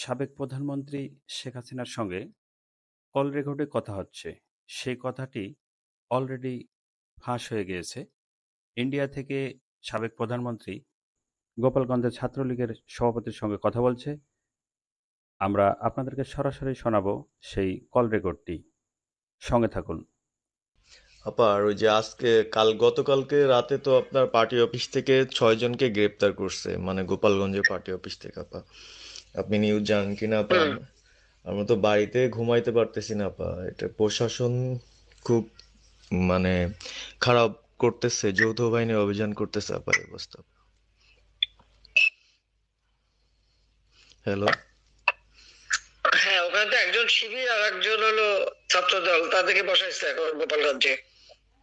সাবেক প্রধানমন্ত্রী শেখ হাসিনার সঙ্গে কল রেকর্ডে কথা হচ্ছে। সেই কথাটি অলরেডি ফাঁস হয়ে গিয়েছে। ইন্ডিয়া থেকে সাবেক প্রধানমন্ত্রী গোপালগঞ্জের ছাত্রলীগের সভাপতির সঙ্গে কথা বলছে। আমরা আপনাদেরকে সরাসরি শোনাবো সেই কল রেকর্ডটি। সঙ্গে থাকুন। আপা, আর ওই যে আজকে, কাল গতকালকে রাতে তো আপনার পার্টি অফিস থেকে ছয় জনকে গ্রেপ্তার করছে মানে গোপালগঞ্জের পার্টি অফিস থেকে, আপা আপনি নিউজ জানেন কিনা আপা? আমরা তো বাড়িতে ঘুমাইতে পারতেছি না আপা। এটা প্রশাসন খুব মানে খারাপ করতেছে যৌথ বাহিনী অভিযান করতেছে আপা এই অবস্থা। হ্যালো হ্যাঁ ওখানে তো একজন শিবির আর একজন হলো ছাত্র দল তাদেরকে বসাইছে এখন গোপালগঞ্জে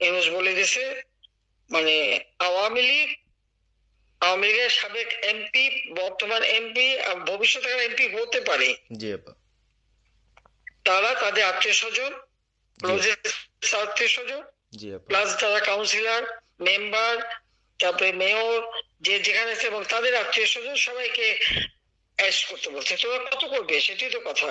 এমএস বলে দিছে মানে আওয়ামী লীগ আওয়ামী লীগের সাবেক এমপি বর্তমান এমপি ভবিষ্যতে এমপি হতে পারে। তারা তাদের আত্মীয় স্বজন আত্মীয় স্বজন প্লাস তারা কাউন্সিলর মেম্বার তারপরে মেয়র যে যেখানে আছে এবং তাদের আত্মীয় স্বজন সবাইকে অ্যারেস্ট করতে বলছে। তোরা কত করবে? সেটাই তো কথা।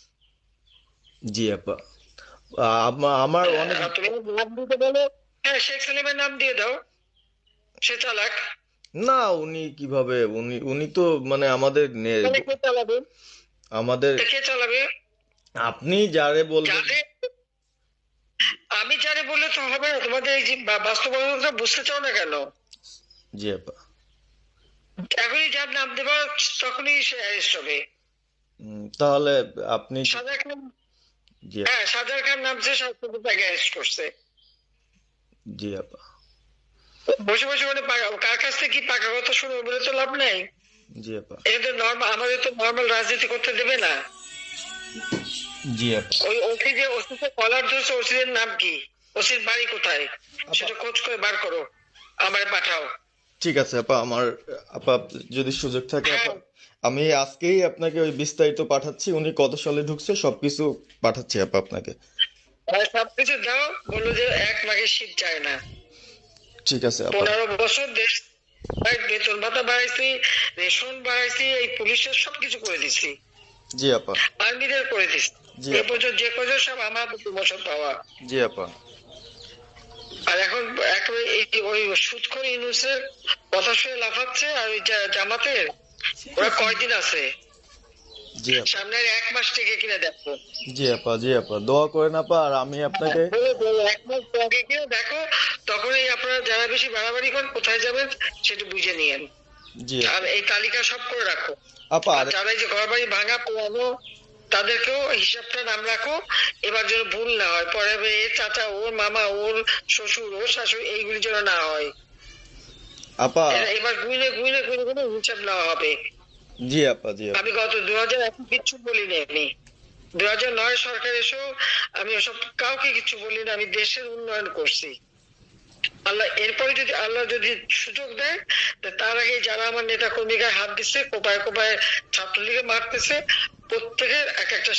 জি আপা। আমা- আমার অনেক দিতে বলো। হ্যাঁ শেখ সালিমের নাম দিয়ে দাও। সে চালাক না উনি কীভাবে? উনি উনি তো মানে আমাদের নে- তাহলে কে চালাবে? আমাদের কে চালাবে? আপনি যারে বলবেন আমি জানি বললে তো হবে না তোমাদের এই বাস্তবতা বুঝতে চাও না কেন? জি আপা। এখনই যার নাম দেবা তখনই সে হবে তাহলে আপনি সাদা হ্যাঁ সাদার খান নামছে সবকিছু তাকে করছে। জি আপা। বসে বসে মানে কার কাছ থেকে কি পাকা কথা শুনবে বলে তো লাভ নাই? জি আপা। এটা নর্মাল আমাদের তো নর্মাল রাজনীতি করতে দেবে না। জি আপা। ওই ওসি যে ওসিতে কলার ধরছে ওসিদের নাম কি? ওসির বাড়ি কোথায়? সেটা খোঁজ করে বার করো পাঠাও। ঠিক আছে আপা আমার আপা যদি সুযোগ থাকে আপা। আমি আজকেই আপনাকে ওই বিস্তারিত পাঠাচ্ছি উনি কত সালে ঢুকছে সবকিছু পাঠাচ্ছি আপা আপনাকে। সবকিছু দাও বলল যে এক মাঘের শীত চায় না। ঠিক আছে আপা। পনেরো বছর দেশ ভাই বেতন ভাতা বাড়াইছি রেশন বাড়াইছি এই পুলিশের সবকিছু করে দিছি। জি আপা। আর্মিদের করে দিছি। জি এ পর্যন্ত যে কজন সব আমার প্রমোশন পাওয়া। জি আপা। আর এখন একেবারে এই ওই সুৎখর ইউনুসের কথা শুনে লাফাচ্ছে আর ওই জামাতের ওরা কয়দিন আছে? জি আপা। সামনে এক মাস থেকে কিনে দেখো। জি আপা জি আপা দোয়া করেন আপা আর আমি আপনাকে বলে বলে এক মাস আগে কিনে দেখো তখনই আপনারা যারা বেশি বাড়াবাড়ি করেন কোথায় যাবেন সেটা বুঝে নিয়েন। জি আর এই তালিকা সব করে রাখো। আপা যারা যে ঘর বাড়ি ভাঙা পোড়ানো তাদেরকেও হিসাবটা নাম রাখো। এবার যেন ভুল না হয়। পরে চাচা ওর মামা ওর শ্বশুর ওর শাশুড়ি এইগুলি যেন না হয়। আপা। এবার গুইনে গুইনে গুইনে গুইনে হিসাব নেওয়া হবে। জি আপা জি আমি গত দু হাজার এখন কিচ্ছু বলিনি আমি। দু হাজার নয় সরকার এসেও আমি ওসব কাউকে কিছু বলিনি আমি দেশের উন্নয়ন করছি। আল্লাহ এরপরে যদি আল্লাহ যদি সুযোগ দেয় তা তার আগে যারা আমার নেতা কর্মীকে হাত দিচ্ছে কোপায় কোপায় ছাত্রলীগে মারতেছে প্রত্যেকের এক একটা